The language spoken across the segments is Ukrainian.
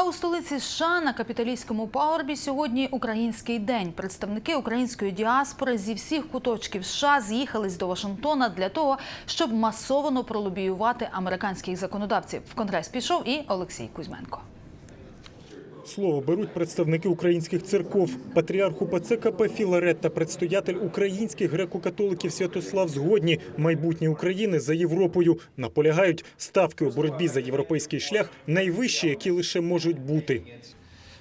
А у столиці США на капіталійському пагорбі сьогодні український день. Представники української діаспори зі всіх куточків США з'їхались до Вашингтона для того, щоб масово пролобіювати американських законодавців. В конгрес пішов і Олексій Кузьменко. Слово беруть представники українських церков. Патріарх УПЦ КП Філарет та предстоятель українських греко-католиків Святослав згодні майбутнє України за Європою. Наполягають ставки у боротьбі за європейський шлях найвищі, які лише можуть бути.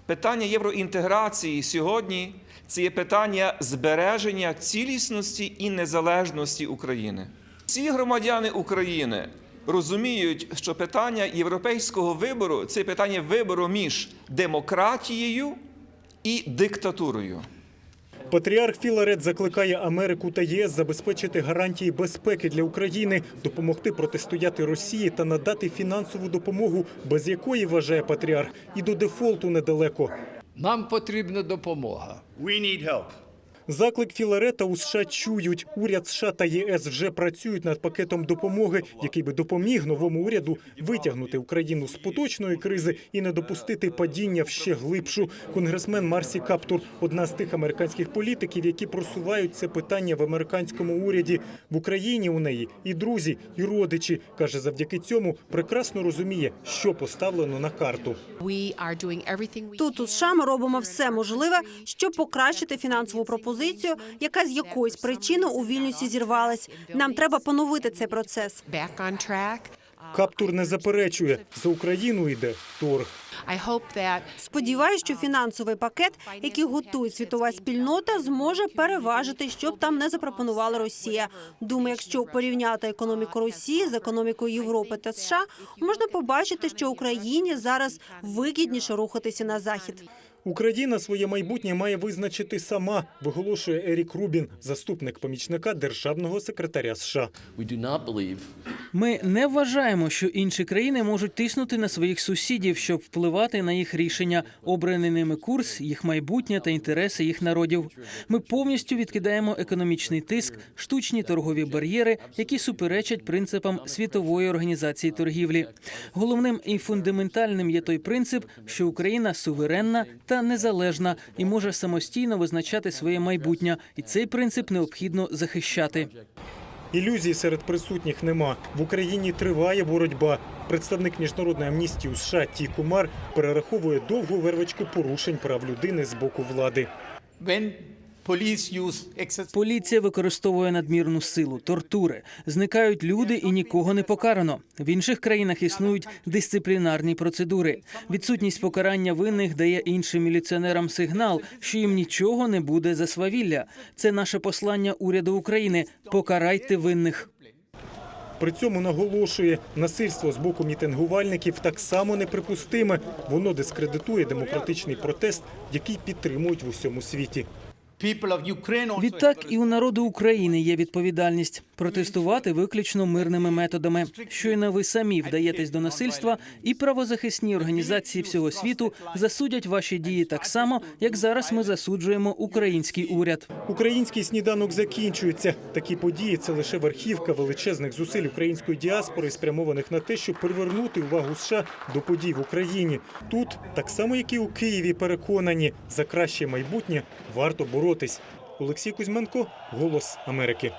Питання євроінтеграції сьогодні це є питання збереження цілісності і незалежності України. Всі громадяни України розуміють, що питання європейського вибору це питання вибору між демократією і диктатурою. Патріарх Філарет закликає Америку та ЄС забезпечити гарантії безпеки для України, допомогти протистояти Росії та надати фінансову допомогу, без якої вважає патріарх, і до дефолту недалеко. Нам потрібна допомога. We need help. Заклик Філарета у США чують. Уряд США та ЄС вже працюють над пакетом допомоги, який би допоміг новому уряду витягнути Україну з поточної кризи і не допустити падіння в ще глибшу. Конгресмен Марсі Каптур одна з тих американських політиків, які просувають це питання в американському уряді. В Україні у неї і друзі, і родичі каже, завдяки цьому прекрасно розуміє, що поставлено на карту. Тут у США ми робимо все можливе, щоб покращити фінансову пропозицію, яка з якоїсь причини у Вільнюсі зірвалась. Нам треба поновити цей процес. Каптур не заперечує за Україну йде торг. Сподіваюсь, що фінансовий пакет, який готує світова спільнота, зможе переважити, що б там не запропонувала Росія. Думаю, якщо порівняти економіку Росії з економікою Європи та США, можна побачити, що Україні зараз вигідніше рухатися на захід. Україна своє майбутнє має визначити сама, виголошує Ерік Рубін, заступник помічника державного секретаря США. Ми не вважаємо, що інші країни можуть тиснути на своїх сусідів, щоб впливати на їх рішення, обраний ними курс, їх майбутнє та інтереси їх народів. Ми повністю відкидаємо економічний тиск, штучні торгові бар'єри, які суперечать принципам світової організації торгівлі. Головним і фундаментальним є той принцип, що Україна суверенна та незалежна і може самостійно визначати своє майбутнє, і цей принцип необхідно захищати. Ілюзій серед присутніх нема. В Україні триває боротьба. Представник міжнародної амністії у США Ті Кумар перераховує довгу вервочку порушень прав людини з боку влади. Поліція використовує надмірну силу, тортури, зникають люди і нікого не покарано. В інших країнах існують дисциплінарні процедури. Відсутність покарання винних дає іншим міліціонерам сигнал, що їм нічого не буде за свавілля. Це наше послання уряду України. Покарайте винних. При цьому наголошує, насильство з боку мітингувальників так само неприпустиме. Воно дискредитує демократичний протест, який підтримують в усьому світі. Відтак і у народу України є відповідальність протестувати виключно мирними методами. Щойно ви самі вдаєтесь до насильства, і правозахисні організації всього світу засудять ваші дії так само, як зараз ми засуджуємо український уряд. Український сніданок закінчується. Такі події це лише верхівка величезних зусиль української діаспори, спрямованих на те, щоб привернути увагу США до подій в Україні. Тут, так само як і у Києві, переконані за краще майбутнє варто боротись. Олексій Кузьменко, Голос Америки.